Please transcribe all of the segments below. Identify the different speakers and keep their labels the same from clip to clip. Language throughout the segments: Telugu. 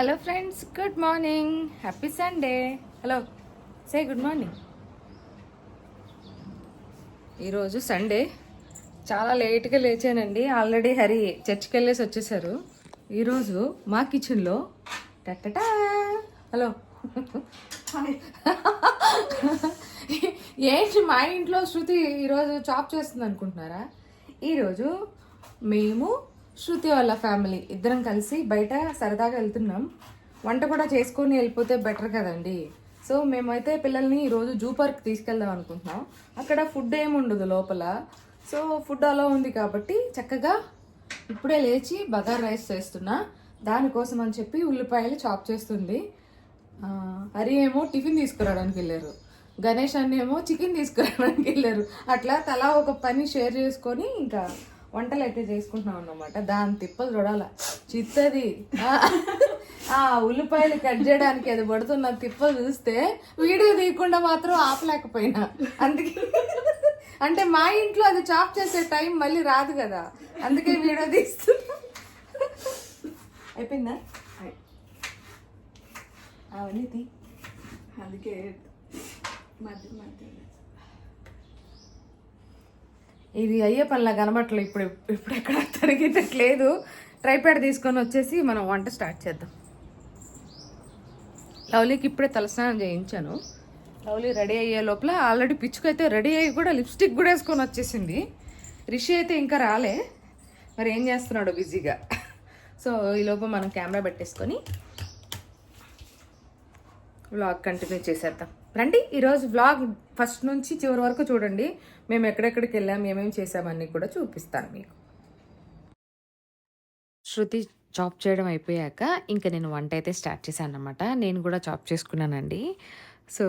Speaker 1: Hello friends good morning happy Sunday hello say good morning ఈరోజు సండే చాలా లేట్గా లేచానండి. ఆల్రెడీ హరి చర్చ్కి వెళ్ళేసి వచ్చేసారు. ఈరోజు మా కిచెన్లో టట్టటా హలో ఏంటి మా ఇంట్లో శృతి ఈరోజు చాప్ చేస్తుంది అనుకుంటున్నారా? ఈరోజు మేము శృతి వాళ్ళ ఫ్యామిలీ. ఇద్దరం కలిసి బయట సరదాగా వెళ్తున్నాం. వంట కూడా చేసుకొని వెళ్ళిపోతే బెటర్ కదండి. సో మేమైతే పిల్లల్ని ఈరోజు జూ పార్క్ తీసుకెళ్దాం అనుకుంటున్నాం. అక్కడ ఫుడ్ ఏమి ఉండదు లోపల. సో ఫుడ్ అలా ఉంది కాబట్టి చక్కగా ఇప్పుడే లేచి బగార్ రైస్ చేస్తున్నా. దానికోసం అని చెప్పి ఉల్లిపాయలు చాప్ చేస్తుంది. హరి ఏమో టిఫిన్ తీసుకురావడానికి వెళ్ళారు. గణేష్ అన్నేమో చికెన్ తీసుకురావడానికి వెళ్ళారు. అట్లా తలా ఒక పని షేర్ చేసుకొని ఇంకా వంటలు అయితే చేసుకుంటున్నాం అన్నమాట. దాని తిప్పలు చూడాల. చిత్తది. ఆ, ఉల్లిపాయలు కట్ చేయడానికి అది పడుతున్న తిప్పలు చూస్తే వీడియో తీయకుండా మాత్రం ఆపలేకపోయినా. అందుకే అంటే మా ఇంట్లో అది చాప్ చేసే టైం మళ్ళీ రాదు కదా. అందుకే వీడియో తీస్తున్నా. అయిపోయిందా? అవన్నీ తీ.
Speaker 2: అందుకే మధ్య మధ్య
Speaker 1: ఇది అయ్యే పనిలా కనబట్టలేదు. ఇప్పుడు ఇప్పుడు ఎక్కడ తరిగేటట్లేదు ట్రైప్యాడ్ తీసుకొని వచ్చేసి మనం వంట స్టార్ట్ చేద్దాం. లవ్లీకి ఇప్పుడే తలస్నానం చేయించాను. లవ్లీ రెడీ అయ్యే లోపల ఆల్రెడీ పిచ్చుకు అయితే రెడీ అయ్యి కూడా లిప్స్టిక్ కూడా వేసుకొని వచ్చేసింది. రిషి అయితే ఇంకా రాలే. మరి ఏం చేస్తున్నాడు బిజీగా? సో ఈ లోపల మనం కెమెరా పెట్టేసుకొని వ్లాగ్ కంటిన్యూ చేసేద్దాం. రండి ఈరోజు వ్లాగ్ ఫస్ట్ నుంచి చివరి వరకు చూడండి. మేము ఎక్కడెక్కడికి వెళ్ళాం ఏమేమి చేసామన్నీ కూడా చూపిస్తాను మీకు. శృతి చాప్ చేయడం అయిపోయాక ఇంకా నేను వంట అయితే స్టార్ట్ చేశాను అనమాట నేను కూడా చాప్ చేసుకున్నానండి. సో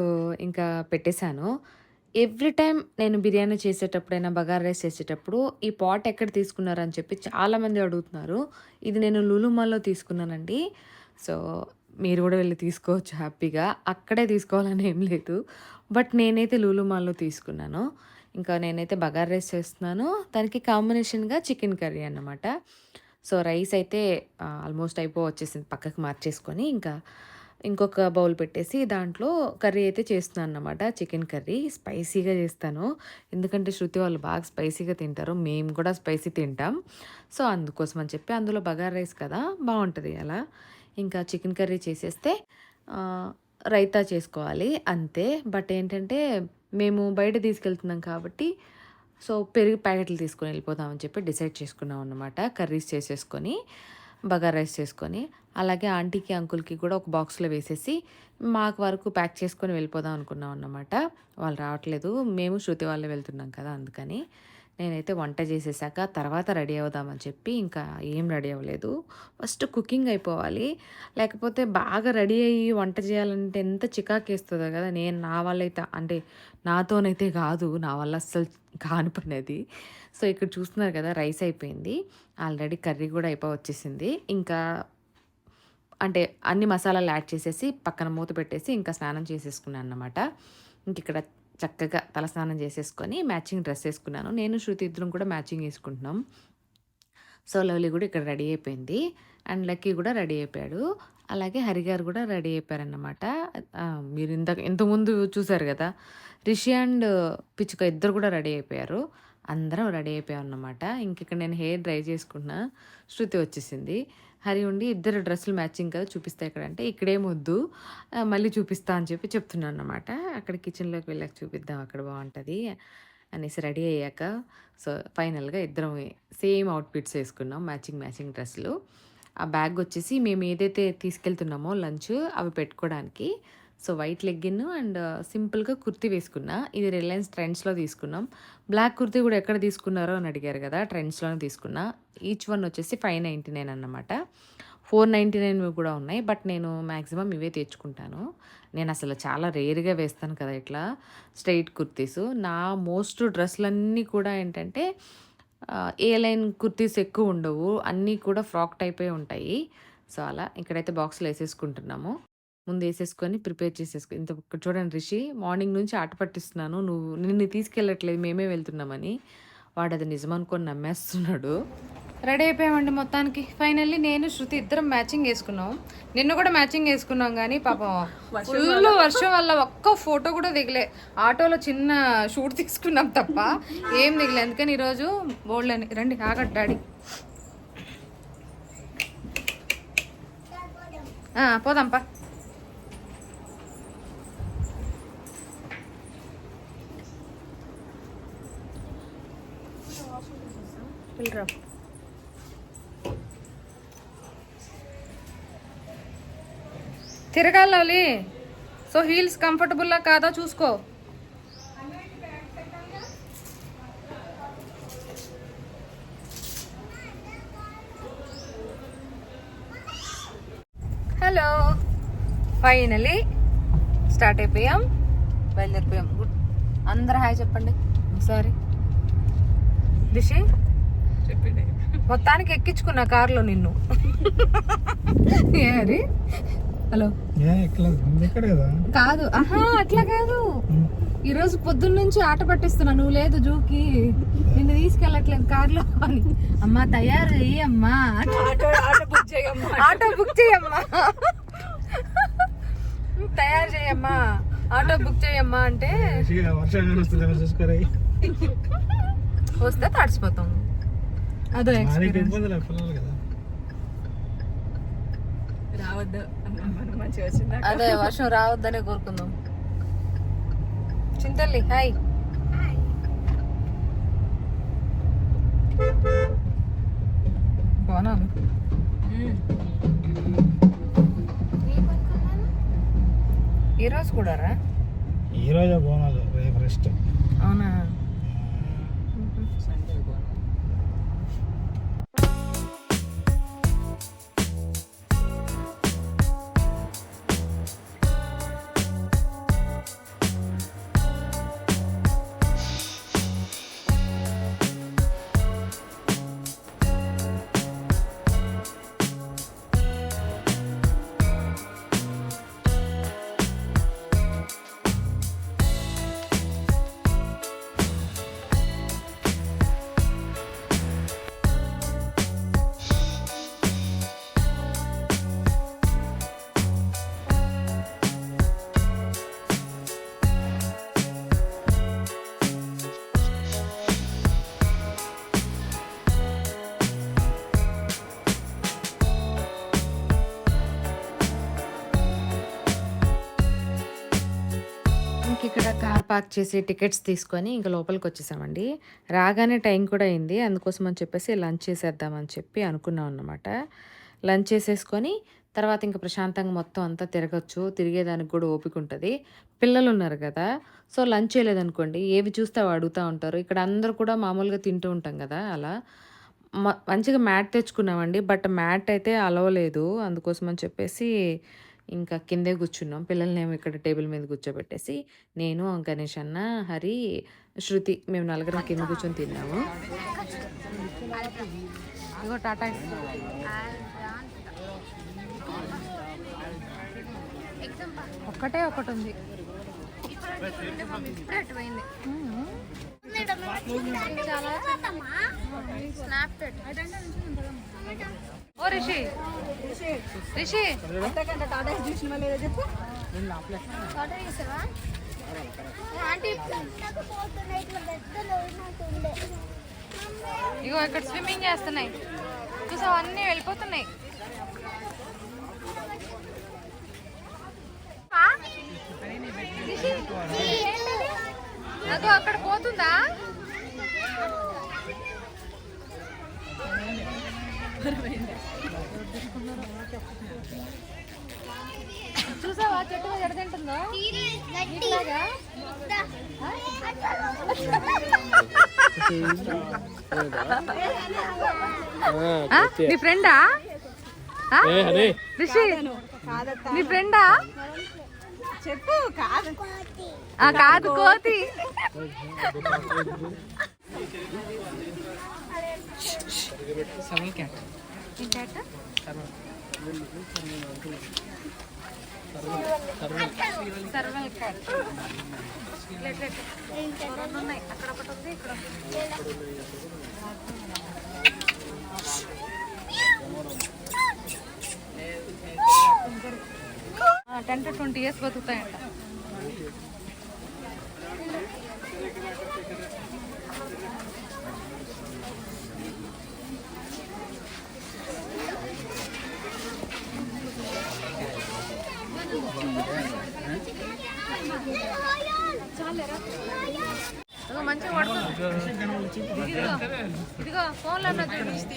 Speaker 1: ఇంకా పెట్టేశాను. ఎవ్రీ టైం నేను బిర్యానీ చేసేటప్పుడైనా బగారా రైస్ చేసేటప్పుడు ఈ పాట్ ఎక్కడ తీసుకున్నారని చెప్పి చాలామంది అడుగుతున్నారు. ఇది నేను లులుమాల్లో తీసుకున్నానండి. సో మీరు కూడా వెళ్ళి తీసుకోవచ్చు హ్యాపీగా. అక్కడే తీసుకోవాలని ఏం లేదు. బట్ నేనైతే లులుమాల్లో తీసుకున్నాను. ఇంకా నేనైతే బగార్ రైస్ చేస్తున్నాను. దానికి కాంబినేషన్గా చికెన్ కర్రీ అన్నమాట. సో రైస్ అయితే ఆల్మోస్ట్ అయిపో వచ్చేసింది పక్కకు మార్చేసుకొని. ఇంకా ఇంకొక బౌల్ పెట్టేసి దాంట్లో కర్రీ అయితే చేస్తున్నాను అన్నమాట. చికెన్ కర్రీ స్పైసీగా చేస్తాను. ఎందుకంటే శృతి వాళ్ళు బాగా స్పైసీగా తింటారు. మేము కూడా స్పైసీ తింటాం. సో అందుకోసం అని చెప్పి అందులో బగార్ రైస్ కదా బాగుంటుంది అలా. ఇంకా చికెన్ కర్రీ చేసేస్తే రైతా చేసుకోవాలి అంతే. బట్ ఏంటంటే మేము బయట తీసుకెళ్తున్నాం కాబట్టి సో పెరుగు ప్యాకెట్లు తీసుకొని వెళ్ళిపోదామని చెప్పి డిసైడ్ చేసుకున్నాం అనమాట కర్రీస్ చేసేసుకొని బగారా రైస్ చేసుకొని అలాగే ఆంటీకి అంకుల్కి కూడా ఒక బాక్స్లో వేసేసి మాకు వరకు ప్యాక్ చేసుకొని వెళ్ళిపోదాం అనుకున్నాం అన్నమాట. వాళ్ళు రావట్లేదు. మేము శృతి వాళ్ళే వెళ్తున్నాం కదా అందుకని. నేనైతే వంట చేసేసాక తర్వాత రెడీ అవుదామని చెప్పి ఇంకా ఏం రెడీ అవ్వలేదు. ఫస్ట్ కుకింగ్ అయిపోవాలి. లేకపోతే బాగా రెడీ అయ్యి వంట చేయాలంటే ఎంత చికాకేస్తుందో కదా నేను నా వాళ్ళైతే అంటే నాతోనైతే కాదు నా వల్ల అస్సలు కాని పనేది. సో ఇక్కడ చూస్తున్నారు కదా రైస్ అయిపోయింది. ఆల్రెడీ కర్రీ కూడా అయిపో వచ్చేసింది ఇంకా అంటే అన్ని మసాలాలు యాడ్ చేసేసి పక్కన మూత పెట్టేసి ఇంకా స్నానం చేసేసుకున్నాను అన్నమాట ఇంక ఇక్కడ చక్కగా తలస్నానం చేసేసుకొని మ్యాచింగ్ డ్రెస్ వేసుకున్నాను. నేను శృతి ఇద్దరం కూడా మ్యాచింగ్ వేసుకుంటున్నాం. సో లవ్లీ కూడా ఇక్కడ రెడీ అయిపోయింది. అండ్ లక్కీ కూడా రెడీ అయిపోయాడు. అలాగే హరిగారు కూడా రెడీ అయిపోయారన్నమాట. మీరు ఇంత ఇంతకుముందు చూసారు కదా రిషి అండ్ పిచ్చుక ఇద్దరు కూడా రెడీ అయిపోయారు. అందరం రెడీ అయిపోయాం అన్నమాట ఇంక ఇక్కడ నేను హెయిర్ డ్రై చేసుకున్నా శృతి వచ్చేసింది. హరి ఉండి ఇద్దరు డ్రెస్సులు మ్యాచింగ్ కదా చూపిస్తా ఇక్కడ అంటే ఇక్కడేం వద్దు మళ్ళీ చూపిస్తా అని చెప్పి చెప్తున్నాను అనమాట అక్కడ కిచెన్లోకి వెళ్ళాక చూపిద్దాం అక్కడ బాగుంటుంది అనేసి రెడీ అయ్యాక సో ఫైనల్గా ఇద్దరం సేమ్ అవుట్ఫిట్స్ వేసుకున్నాం మ్యాచింగ్ మ్యాచింగ్ డ్రెస్సులు. ఆ బ్యాగ్ వచ్చేసి మేము ఏదైతే తీసుకెళ్తున్నామో లంచ్ అవి పెట్టుకోవడానికి సో వైట్ లెగ్గిన్ అండ్ సింపుల్గా కుర్తి వేసుకున్నా. ఇది రిలయన్స్ ట్రెండ్స్లో తీసుకున్నాం. బ్లాక్ కుర్తి కూడా ఎక్కడ తీసుకున్నారో అని అడిగారు కదా ట్రెండ్స్లోనే తీసుకున్నా. ఈచ్ వన్ వచ్చేసి ఫైవ్ నైంటీ నైన్ అన్నమాట. ఫోర్ నైంటీ నైన్ కూడా ఉన్నాయి బట్ నేను మ్యాక్సిమం ఇవే తెచ్చుకుంటాను. నేను అసలు చాలా రేర్గా వేస్తాను కదా ఇట్లా స్ట్రైట్ కుర్తీస్. నా మోస్ట్ డ్రెస్సులన్నీ కూడా ఏంటంటే ఏ లైన్ కుర్తీస్ ఎక్కువ ఉండవు. అన్నీ కూడా ఫ్రాక్ టైపే ఉంటాయి. సో అలా ఇక్కడైతే బాక్స్లో వేసేసుకుంటున్నాము. ముందు వేసేసుకొని ప్రిపేర్ చేసేసుకో ఇంత ఇక్కడ చూడండి రిషి మార్నింగ్ నుంచి ఆట పట్టిస్తున్నాను నువ్వు నిన్ను తీసుకెళ్ళట్లేదు మేమే వెళ్తున్నామని.
Speaker 3: వాడు అది నిజం అనుకొని నమ్మేస్తున్నాడు. రెడీ అయిపోయామండి మొత్తానికి. ఫైనల్లీ నేను శృతి ఇద్దరం మ్యాచింగ్ వేసుకున్నాం. నిన్ను కూడా మ్యాచింగ్ వేసుకున్నాం కానీ పాపం ఫుల్ వర్షం వల్ల ఒక్క ఫోటో కూడా దిగలే. ఆటోలో చిన్న షూట్ తీసుకున్నాం తప్ప ఏం దిగలే. అందుకని ఈరోజు బోల్డ్ అని రండి ఆగట్టు డాడీ. ఆ, పోదాంపా వెళ్ళరా తిరగాలి సో హీల్స్ కంఫర్టబుల్లా కాదా చూసుకో. హలో ఫైనలీ స్టార్ట్ అయిపోయాం. బయలుదేరిపోయాం. గుడ్ అందరు హాయ్ చెప్పండి. సారీ దిషి
Speaker 2: చెప్పిండే
Speaker 3: మొత్తానికి ఎక్కించుకున్నా కారులో నిన్ను. ఏ హరి. హలో.
Speaker 4: కదా?
Speaker 3: కాదు. ఆహా అట్లా కాదు. ఈ రోజు పొద్దున్న నుంచి ఆట పట్టిస్తున్నా. నువ్వు లేదు జూకి. నిన్ను తీసుకెళ్ళట్లేదు కార్లో అని. అమ్మా తయారు చెయ్యి అమ్మా.
Speaker 2: ఆటో ఆటో బుక్ చేయమ్మా.
Speaker 3: ఆటో బుక్ చేయమ్మా. తయారు చేయమ్మా ఆటో బుక్ చేయమ్మా అంటే వస్తే తడిచిపోతాం అదో
Speaker 2: రావద్దు. మనం మంచిగా వచ్చిందా?
Speaker 3: అదే వర్షం రావద్దనే కోరుకుందాం. చింతల్లి హాయ్. బాగున్నాను ఈరోజు కూడా రా
Speaker 4: ఈ రోజే బోనాలు రేపు రెస్ట్
Speaker 3: అవునా? పార్క్ చేసి టికెట్స్ తీసుకొని ఇంకా లోపలికి వచ్చేసామండి. రాగానే టైం కూడా అయింది. అందుకోసం అని చెప్పేసి లంచ్ చేసేద్దామని చెప్పి అనుకున్నాం అన్నమాట. లంచ్ చేసేసుకొని తర్వాత ఇంకా ప్రశాంతంగా మొత్తం అంతా తిరగచ్చు. తిరిగేదానికి కూడా ఓపిక ఉంటుంది. పిల్లలు ఉన్నారు కదా. సో లంచ్ చేయలేదనుకోండి. ఏవి చూస్తే అడుగుతూ ఉంటారు. ఇక్కడ అందరూ కూడా మామూలుగా తింటూ ఉంటాం కదా అలా. మంచిగా మ్యాట్ తెచ్చుకున్నామండి. బట్ మ్యాట్ అయితే అలవలేదు. అందుకోసం అని చెప్పేసి ఇంకా కిందే కూర్చున్నాం. పిల్లల్ని ఏమో ఇక్కడ టేబుల్ మీద కూర్చోబెట్టేసి నేను గణేష్ అన్న హరి శృతి మేము నలుగురం కింద కూర్చొని తిన్నాము. ఇగో టాటా ఒక్కటే ఒకటి ఉంది. ఓ రిషి. రిషి. ఇగో ఇక్కడ స్విమ్మింగ్ చేస్తున్నాయి. చూసావు? అన్నీ వెళ్ళిపోతున్నాయి. అదో అక్కడ పోతుందా? చూసావా? చెట్టు? ఆ? నీ ఫ్రెండా? రిషి నీ ఫ్రెండా?
Speaker 2: చెప్పు కాదు.
Speaker 3: ఆ కాదు కోతి. క్యాట్. ఇట్లా ఇట్లా ఇట్లా ఓ రెండు ఉన్నాయి అక్కడ ఒకటి ఉంది ఇక్కడ ఒకటి ఉంది. టెన్ టు ట్వంటీ ఇయర్స్ బతుకుతాయంట మంచిగా పడుతుంది ఇదిగో ఫోన్లో
Speaker 5: సరిపోలేదు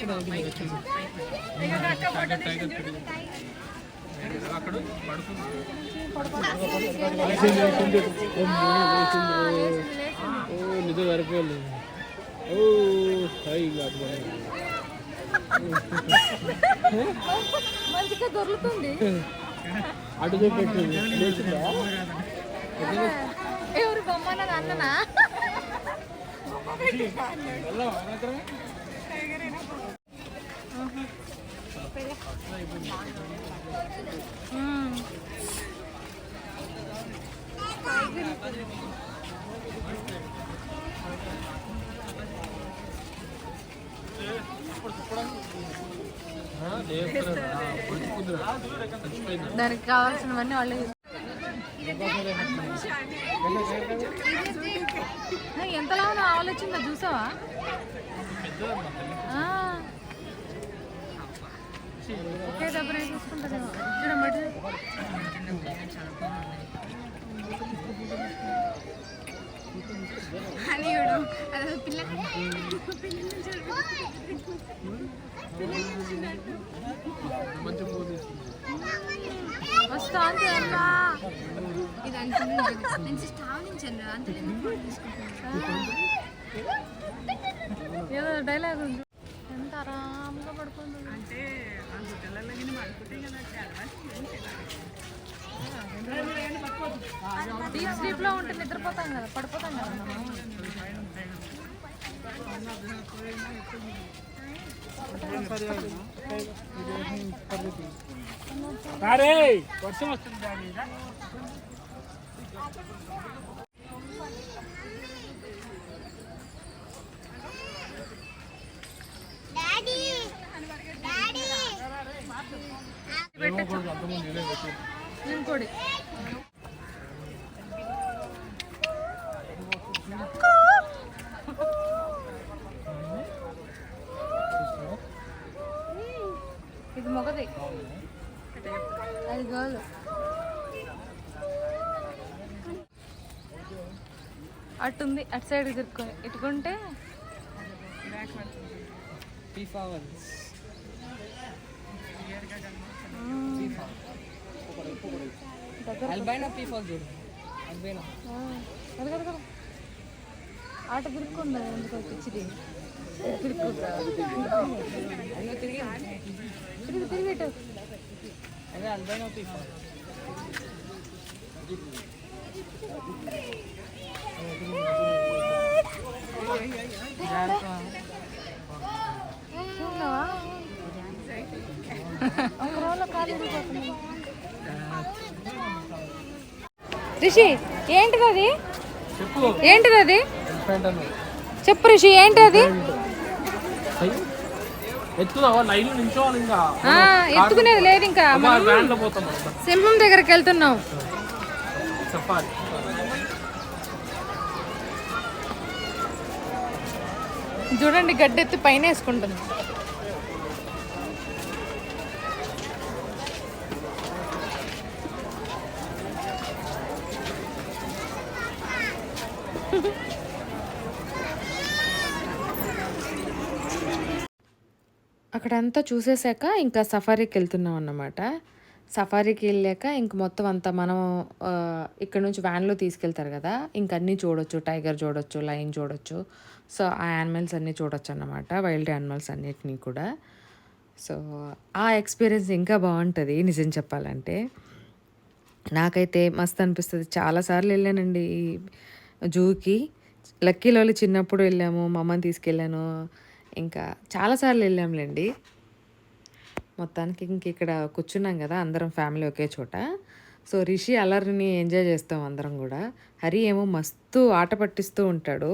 Speaker 5: ఓ
Speaker 3: మంచిగా దొరుకుతుంది.
Speaker 5: అటు చెప్పి
Speaker 3: ఎవరు బొమ్మన అన్ననా. దానికి కావాల్సినవన్నీ వాళ్ళే ఎంతలా ఉన్నా ఆలోచిందా చూసావా? ఒకే దెబ్బ చూసుకుంటుందేమో చూడమ్మటి అమ్మా
Speaker 6: ఇది మంచి స్టావ్ నుంచి
Speaker 3: ఏదో డైలాగ్ ఉంది ఎంత ఆరాంగా పడుకుంది
Speaker 2: అంటే ఆ పిల్లలకి పడుకుంటే కదా
Speaker 3: డీప్ స్లీప్లో ఉంటే నిద్రపోతాం కదా పడిపోతాం కదా
Speaker 5: అరే వర్షం వస్తుంది
Speaker 3: ఇంకోటి ఇది మొగది అది గర్ల్ అటుంది అటు సైడ్ తిరుక్కొని ఇటుకుంటే ఆట తిరుక్కుందా ఎందుకు పిచ్చిది. తిరుక్కుందా
Speaker 7: తిరిగి.
Speaker 3: తిరిగి
Speaker 7: అదే అల్బైనా పీఫాల్.
Speaker 3: రిషి ఏంటిది అది? ఏంటిది అది? చెప్పు రిషి ఏంటి అది? ఎత్తుకునేది లేదు ఇంకా సింహం దగ్గరికి వెళ్తున్నాం.
Speaker 5: చెప్పాలి.
Speaker 3: చూడండి గడ్డెత్తి పైన వేసుకుంటుంది. అక్కడంతా చూసేసాక ఇంకా సఫారీకి వెళ్తున్నాం అన్నమాట. సఫారీకి వెళ్ళాక ఇంక మొత్తం అంతా మనం ఇక్కడ నుంచి వ్యాన్లో తీసుకెళ్తారు కదా ఇంకన్నీ చూడొచ్చు. టైగర్ చూడొచ్చు లైన్ చూడొచ్చు. సో ఆ యానిమల్స్ అన్నీ చూడొచ్చు అన్నమాట వైల్డ్ యానిమల్స్ అన్నిటినీ కూడా. సో ఆ ఎక్స్పీరియన్స్ ఇంకా బాగుంటుంది నిజం చెప్పాలంటే. నాకైతే మస్తు అనిపిస్తుంది. చాలాసార్లు వెళ్ళానండి ఈ జూకి. లక్కీలో చిన్నప్పుడు వెళ్ళాము మా అమ్మని తీసుకెళ్ళాను. ఇంకా చాలాసార్లు వెళ్ళాంలేండి. మొత్తానికి ఇంక ఇక్కడ కూర్చున్నాం కదా అందరం ఫ్యామిలీ ఒకే చోట.
Speaker 1: సో రిషి అలర్ని ఎంజాయ్ చేస్తాం అందరం కూడా. హరి ఏమో మస్తు ఆట పట్టిస్తూ ఉంటాడు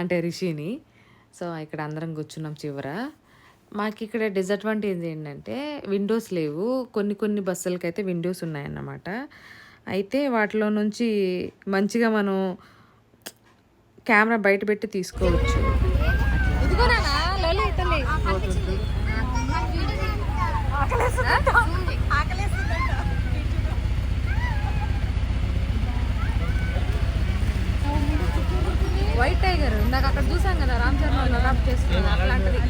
Speaker 1: అంటే రిషిని. సో ఇక్కడ అందరం కూర్చున్నాం చివర. మాకు ఇక్కడ డిసడ్వాంటేజ్ ఏంటంటే విండోస్ లేవు. కొన్ని కొన్ని బస్సులకి అయితే విండోస్ ఉన్నాయన్నమాట. అయితే వాటిలో నుంచి మంచిగా మనం కెమెరా బయట పెట్టి తీసుకోవచ్చు.
Speaker 3: వైట్ టైగర్ ఇందాక అక్కడ చూసాం కదా రామ్ చరణ్ వాళ్ళు అడాప్ట్ చేసుకున్నారు అట్లాంటిది.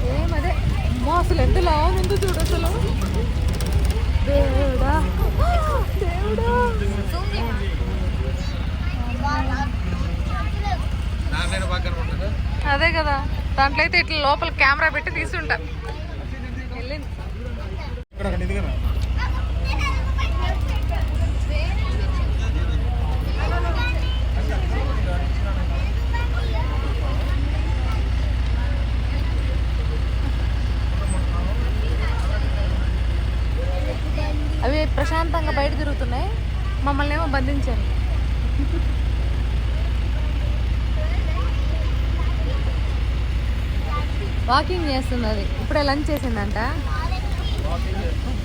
Speaker 3: సేమ్ అదే. అమ్మో అసలు ఎంత లావు ఉందో చూడు అసలు. దేవుడా. దేవుడా. అదే కదా. దాంట్లో అయితే ఇట్లా లోపల కెమెరా పెట్టి తీసుంటా వెళ్ళింది అవి ప్రశాంతంగా బయట తిరుగుతున్నాయి. మమ్మల్ని ఏమో బంధించారు. వాకింగ్ చేస్తున్నది. ఇప్పుడే లంచ్ చేసిందంట.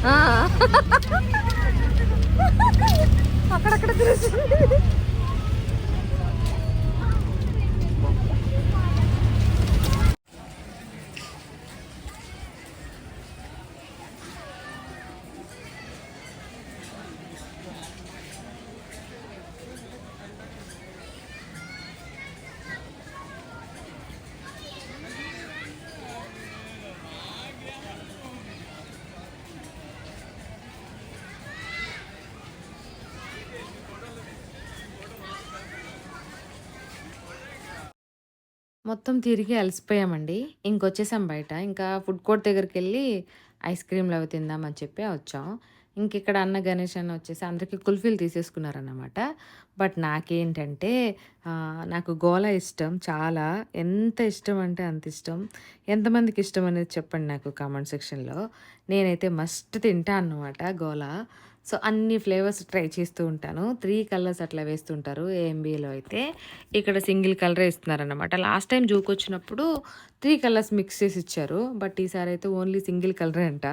Speaker 3: అక్కడక్కడ తిరుగుతుంది.
Speaker 1: మొత్తం తిరిగి అలసిపోయామండి. ఇంకొచ్చేసాం బయట. ఇంకా ఫుడ్ కోర్ట్ దగ్గరికి వెళ్ళి ఐస్ క్రీమ్లు అవి తిందామని చెప్పి వచ్చాం. ఇంకిక్కడ అన్న గణేష్ అన్న వచ్చేసి అందరికీ కుల్ఫీలు తీసేసుకున్నారన్నమాట. బట్ నాకేంటంటే నాకు గోల ఇష్టం చాలా. ఎంత ఇష్టం అంటే అంత ఇష్టం. ఎంతమందికి ఇష్టం అనేది చెప్పండి నాకు కామెంట్ సెక్షన్లో. నేనైతే మస్ట్ తింటా అన్నమాట గోలా. సో అన్ని ఫ్లేవర్స్ ట్రై చేస్తూ ఉంటాను. త్రీ కలర్స్ అట్లా వేస్తుంటారు ఏఎంబీలో అయితే. ఇక్కడ సింగిల్ కలరే ఇస్తున్నారనమాట లాస్ట్ టైం జూకి వచ్చినప్పుడు త్రీ కలర్స్ మిక్స్ చేసి ఇచ్చారు. బట్ ఈసారి అయితే ఓన్లీ సింగిల్ కలరే అంట.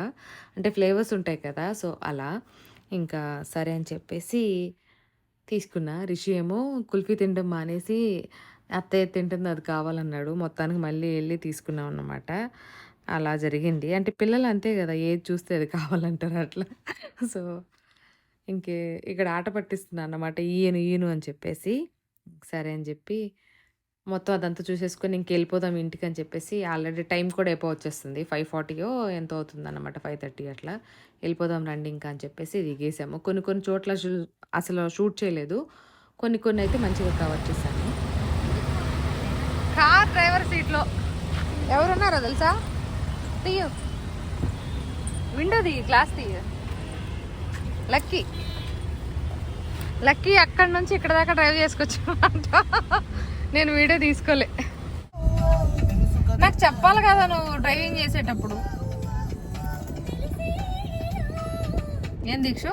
Speaker 1: అంటే ఫ్లేవర్స్ ఉంటాయి కదా సో అలా. ఇంకా సరే అని చెప్పేసి తీసుకున్నా. రిషి ఏమో కుల్ఫీ తినడం మానేసి అత్తయ్య తింటుంది అది కావాలన్నాడు. మొత్తానికి మళ్ళీ వెళ్ళి తీసుకున్నాం అన్నమాట. అలా జరిగింది. అంటే పిల్లలు అంతే కదా ఏది చూస్తే అది కావాలంటారు అట్లా. సో ఇంకే ఇక్కడ ఆట పట్టిస్తున్నాను అన్నమాట ఈయను ఈయను అని చెప్పేసి. సరే అని చెప్పి మొత్తం అదంతా చూసేసుకొని ఇంక వెళ్ళిపోదాం ఇంటికి అని చెప్పేసి ఆల్రెడీ టైం కూడా అయిపో వచ్చేస్తుంది. ఫైవ్ ఫార్టీయో ఎంత అవుతుంది అన్నమాట ఫైవ్ థర్టీ అట్లా. వెళ్ళిపోదాం రండి ఇంకా అని చెప్పేసి దిగేసాము. కొన్ని కొన్ని చోట్ల అసలు షూట్ చేయలేదు. కొన్ని కొన్ని అయితే మంచిగా కవర్ చేశాను.
Speaker 3: కార్ డ్రైవర్ సీట్లో. ఎవరున్నారో తెలుసా? తీయు. విండో తీయ గ్లాస్ తీయ. లక్కీ. లక్కీ అక్కడి నుంచి ఇక్కడ దాకా డ్రైవ్ చేసుకొచ్చామంట నేను వీడియో తీసుకోలే. నాకు చెప్పాలి కదా నువ్వు డ్రైవింగ్ చేసేటప్పుడు. ఏం దీక్షు?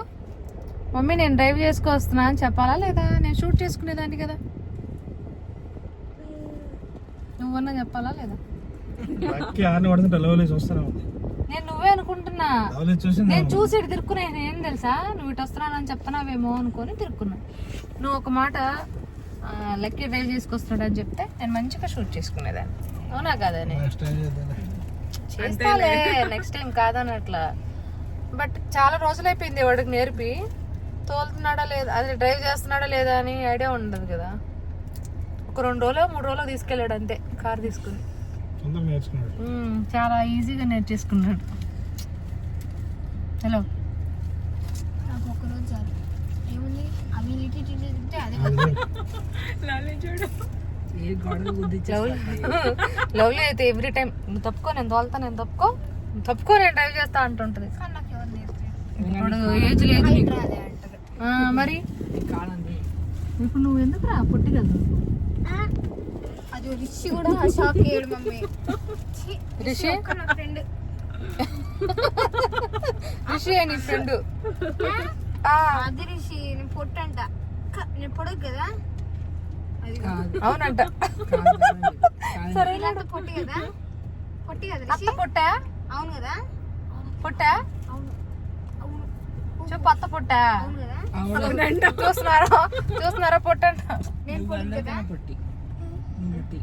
Speaker 3: మమ్మీ నేను డ్రైవ్ చేసుకొస్తున్నా అని చెప్పాలా లేదా? నేను షూట్ చేసుకునేదాన్ని కదా. నువ్వన్నా చెప్పాలా లేదా
Speaker 4: లక్కీ ఆరిని పడుతుంటే లవ్లీ చూస్తున్నావు
Speaker 3: నేను నువ్వే అనుకుంటున్నా. నేను చూసి ఇటు తిరుక్కునే ఏం తెలుసా? నువ్వు ఇటు వస్తున్నానని చెప్తున్నావేమో అనుకొని తిరుక్కున్నా. నువ్వు ఒక మాట లక్కీ డ్రైవ్ చేసుకొస్తున్నాడు అని చెప్తే నేను మంచిగా షూట్ చేసుకునేదాన్ని. అవునా కాదని
Speaker 4: నెక్స్ట్ టైం చేద్దాం
Speaker 3: చేస్తాలే నెక్స్ట్ టైం కాదనట్లా. బట్ చాలా రోజులైపోయింది వాడికి నేర్పి. తోలుతున్నాడా లేదా అది డ్రైవ్ చేస్తున్నాడా లేదా అని ఐడియా ఉండదు కదా. ఒక రెండు రోజులు మూడు రోజులు తీసుకెళ్ళాడు అంతే కార్ తీసుకుని. చాలా ఈజీగా నేర్చేసుకున్నాడు. హలో.
Speaker 6: నాకు ఒక రోజు చాలు. ఏముంది? అవి ఇటు ఇటు తింటే అదే
Speaker 7: గొడవ గుద్దిచ్చా
Speaker 3: లవ్లీ. అయితే ఎవ్రీ టైం నువ్వు తప్పుకో నేను తోలుతా నేను తప్పుకో. తప్పుకో నేను డ్రైవ్ చేస్తా అంటుంటది. ఇప్పుడు ఏజ్ లేదు మరి?
Speaker 7: కాలంది
Speaker 3: ఇప్పుడు నువ్వు ఎందుకు రా? పుట్టిగలదు
Speaker 6: అది రిషి కూడా షాక్ అయ్యాడు మమ్మీ.
Speaker 3: రిషి
Speaker 6: ఫ్రెండ్.
Speaker 3: రిషి నీ ఫ్రెండ్.
Speaker 6: అది రిషి నేను పొట్టంట. నేను పొడవు కదా? అది
Speaker 7: కాదు.
Speaker 3: అవునంట.
Speaker 6: సరే ఇలాంటి పొట్టి కదా? పొట్టి కదా రిషి?
Speaker 3: అత్త పుట్ట?
Speaker 6: అవును కదా?
Speaker 3: పుట్ట?
Speaker 6: అవును. అవును.
Speaker 3: చెప్పు అత్త పుట్ట?
Speaker 6: అవును కదా?
Speaker 7: అవును.
Speaker 3: చూస్తున్నారా? చూస్తున్నారా పుట్టంట?
Speaker 6: నేను కదా?
Speaker 7: పొట్టి. పొట్టి.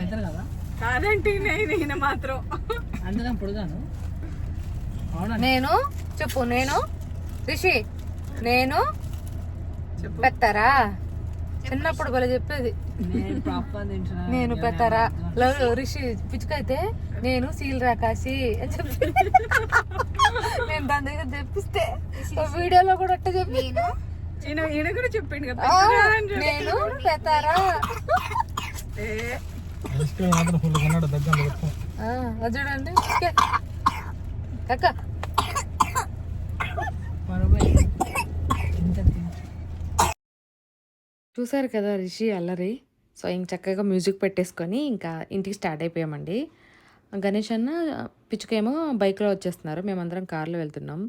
Speaker 7: పెద్దలు కదా?
Speaker 2: కాదంటే నేను మాత్రం.
Speaker 7: అందరం పొడుగాను?
Speaker 3: నేను చెప్పు నేను? రిషి నేను? పెత్తరా? చిన్నప్పుడు భలే చెప్పేది.
Speaker 7: నేను
Speaker 3: పెత్తరా? లవ్ రిషి పిచ్చుకైతే నేను సీల్ రాకాసి అని చెప్పి. నేను దాని దగ్గర తెప్పిస్తే వీడియోలో కూడా అట్ట చెప్పి.
Speaker 6: నేను?
Speaker 2: ఈయన కూడా చెప్పిండు కదా.
Speaker 3: నేను పెతారా చూడండి. కక్క
Speaker 1: చూసారు కదా రిషి అల్లరి. సో ఇంక చక్కగా మ్యూజిక్ పెట్టేసుకొని ఇంకా ఇంటికి స్టార్ట్ అయిపోయామండి. గణేష్ అన్న పిచ్చుకేమో బైక్లో వచ్చేస్తున్నారు. మేమందరం కార్లో వెళ్తున్నాం.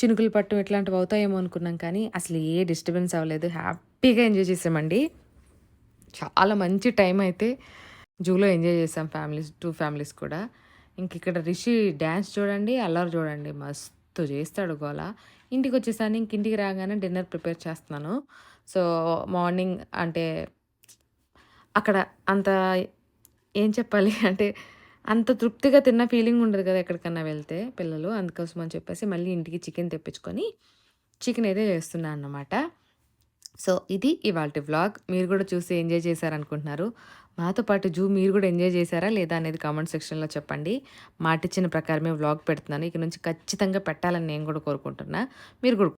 Speaker 1: చినుకులు పట్టు ఇట్లాంటివి అవుతాయేమో అనుకున్నాం కానీ అసలు ఏ డిస్టర్బెన్స్ అవ్వలేదు. హ్యాపీగా ఎంజాయ్ చేసామండి. చాలా మంచి టైం అయితే జూలో ఎంజాయ్ చేసాం ఫ్యామిలీస్ టూ ఫ్యామిలీస్ కూడా. ఇంక ఇక్కడ రిషి డ్యాన్స్ చూడండి అల్లరి చూడండి మస్తు చేస్తాడు గోల. ఇంటికి వచ్చేసాను ఇంక ఇంటికి రాగానే డిన్నర్ ప్రిపేర్ చేస్తున్నాను. సో మార్నింగ్ అంటే అక్కడ అంత ఏం చెప్పాలి? అంటే అంత తృప్తిగా తిన్న ఫీలింగ్ ఉండదు కదా ఎక్కడికన్నా వెళ్తే పిల్లలు. అందుకోసం అని చెప్పేసి మళ్ళీ ఇంటికి చికెన్ తెప్పించుకొని చికెన్ అయితే చేస్తున్నాను అన్నమాట. సో ఇది ఇవాళ వ్లాగ్. మీరు కూడా చూసి ఎంజాయ్ చేశారనుకుంటున్నారు. మాతో పాటు జూ మీరు కూడా ఎంజాయ్ చేశారా లేదా అనేది కామెంట్ సెక్షన్లో చెప్పండి. మాటిచ్చిన ప్రకారమే వ్లాగ్ పెడుతున్నాను. ఇక నుంచి ఖచ్చితంగా పెట్టాలని నేను కూడా కోరుకుంటున్నా. మీరు కూడా